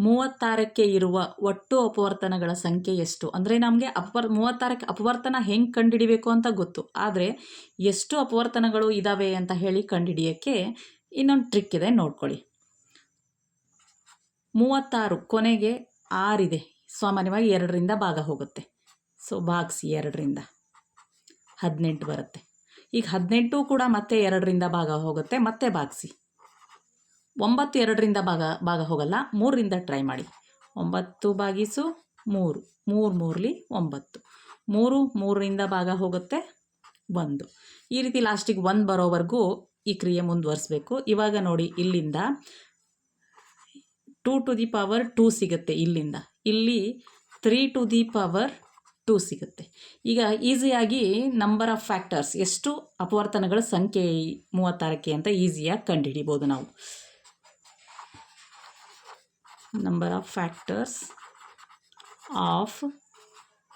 ಮೂವತ್ತಾರಕ್ಕೆ ಇರುವ ಒಟ್ಟು ಅಪವರ್ತನಗಳ ಸಂಖ್ಯೆ ಎಷ್ಟು? ಅಂದರೆ ನಮಗೆ ಅಪವರ್, ಮೂವತ್ತಾರಕ್ಕೆ ಅಪವರ್ತನ ಹೆಂಗೆ ಕಂಡುಹಿಡಿಬೇಕು ಅಂತ ಗೊತ್ತು. ಆದರೆ ಎಷ್ಟು ಅಪವರ್ತನಗಳು ಇದ್ದಾವೆ ಅಂತ ಹೇಳಿ ಕಂಡುಹಿಡಿಯೋಕ್ಕೆ ಇನ್ನೊಂದು ಟ್ರಿಕ್ ಇದೆ ನೋಡ್ಕೊಳ್ಳಿ. ಮೂವತ್ತಾರು ಕೊನೆಗೆ ಆರಿದೆ. ಸಾಮಾನ್ಯವಾಗಿ ಎರಡರಿಂದ ಭಾಗ ಹೋಗುತ್ತೆ. ಸೊ ಭಾಗಿಸಿ ಎರಡರಿಂದ. ಹದಿನೆಂಟು ಬರುತ್ತೆ. ಈಗ ಹದಿನೆಂಟು ಕೂಡ ಮತ್ತೆ ಎರಡರಿಂದ ಭಾಗ ಹೋಗುತ್ತೆ, ಮತ್ತೆ ಭಾಗಿಸಿ ಒಂಬತ್ತು ಎರಡರಿಂದ ಭಾಗ ಭಾಗ ಹೋಗಲ್ಲ, ಮೂರರಿಂದ ಟ್ರೈ ಮಾಡಿ. ಒಂಬತ್ತು ಭಾಗಿಸು ಮೂರು ಮೂರು ಮೂರಲಿ ಒಂಬತ್ತು. ಮೂರು ಮೂರರಿಂದ ಭಾಗ ಹೋಗುತ್ತೆ ಒಂದು. ಈ ರೀತಿ ಲಾಸ್ಟಿಗೆ ಒಂದು ಬರೋವರೆಗೂ ಈ ಕ್ರಿಯೆ ಮುಂದುವರಿಸ್ಬೇಕು. ಇವಾಗ ನೋಡಿ, ಇಲ್ಲಿಂದ two to the power two ಸಿಗುತ್ತೆ ಇಲ್ಲಿಂದ. ಇಲ್ಲಿ three to the power two ಸಿಗುತ್ತೆ. ಈಗ ಈಸಿಯಾಗಿ ನಂಬರ್ ಆಫ್ ಫ್ಯಾಕ್ಟರ್ಸ್ ಎಷ್ಟು ಅಪವರ್ತನಗಳ ಸಂಖ್ಯೆ ಮೂವತ್ತಾರಕ್ಕೆ ಅಂತ ಈಸಿಯಾಗಿ ಕಂಡುಹಿಡಿಬೋದು ನಾವು. Number of factors of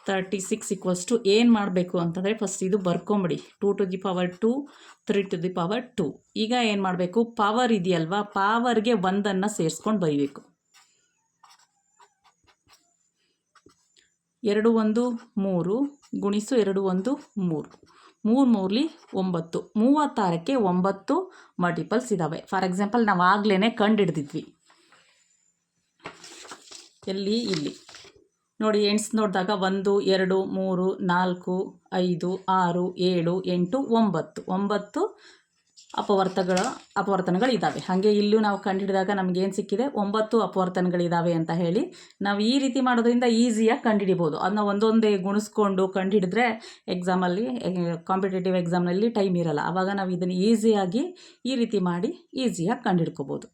thirty six to ಏನು ಮಾಡಬೇಕು ಅಂತಂದರೆ ಫಸ್ಟ್ ಇದು ಬರ್ಕೊಂಬಿಡಿ. Two to the power two three to the power two ಈಗ ಏನು ಮಾಡಬೇಕು? ಪವರ್ ಇದೆಯಲ್ವಾ? ಪವರ್ಗೆ ಒಂದನ್ನು ಸೇರಿಸ್ಕೊಂಡು ಬರೀಬೇಕು. ಎರಡು, ಒಂದು, ಮೂರು ಗುಣಿಸು ಎರಡು, ಒಂದು, ಮೂರು. ಮೂರು ಮೂರಲಿ ಒಂಬತ್ತು. ಮೂವತ್ತಾರಕ್ಕೆ ಒಂಬತ್ತು ಮಲ್ಟಿಪಲ್ಸ್ ಇದ್ದಾವೆ ಫಾರ್ ಎಕ್ಸಾಂಪಲ್ ನಾವು ಆಗ್ಲೇ ಕಂಡು ಎಲ್ಲಿ ಇಲ್ಲಿ. ನೋಡಿ ಎಣ್ಸ್ ನೋಡಿದಾಗ ಒಂದು, ಎರಡು, ಮೂರು, ನಾಲ್ಕು, ಐದು, ಆರು, ಏಳು, ಎಂಟು, ಒಂಬತ್ತು. ಒಂಬತ್ತು ಅಪವರ್ತಗಳ ಅಪವರ್ತನಗಳಿದ್ದಾವೆ ಹಾಗೆ ಇಲ್ಲೂ ನಾವು ಕಂಡುಹಿಡಿದಾಗ ಏನು ಸಿಕ್ಕಿದೆ? ಒಂಬತ್ತು ಅಪವರ್ತನಗಳಿದ್ದಾವೆ ಅಂತ ಹೇಳಿ ನಾವು ಈ ರೀತಿ ಮಾಡೋದ್ರಿಂದ ಈಸಿಯಾಗಿ ಕಂಡುಹಿಡಿಬೋದು. ಅದನ್ನ ಒಂದೊಂದೇ ಗುಣಿಸ್ಕೊಂಡು ಕಂಡುಹಿಡಿದ್ರೆ ಎಕ್ಸಾಮಲ್ಲಿ ಕಾಂಪಿಟೇಟಿವ್ ಎಕ್ಸಾಮ್ನಲ್ಲಿ ಟೈಮ್ ಇರಲ್ಲ. ಆವಾಗ ನಾವು ಇದನ್ನು ಈಸಿಯಾಗಿ ಈ ರೀತಿ ಮಾಡಿ ಈಸಿಯಾಗಿ ಕಂಡುಹಿಡ್ಕೋಬೋದು.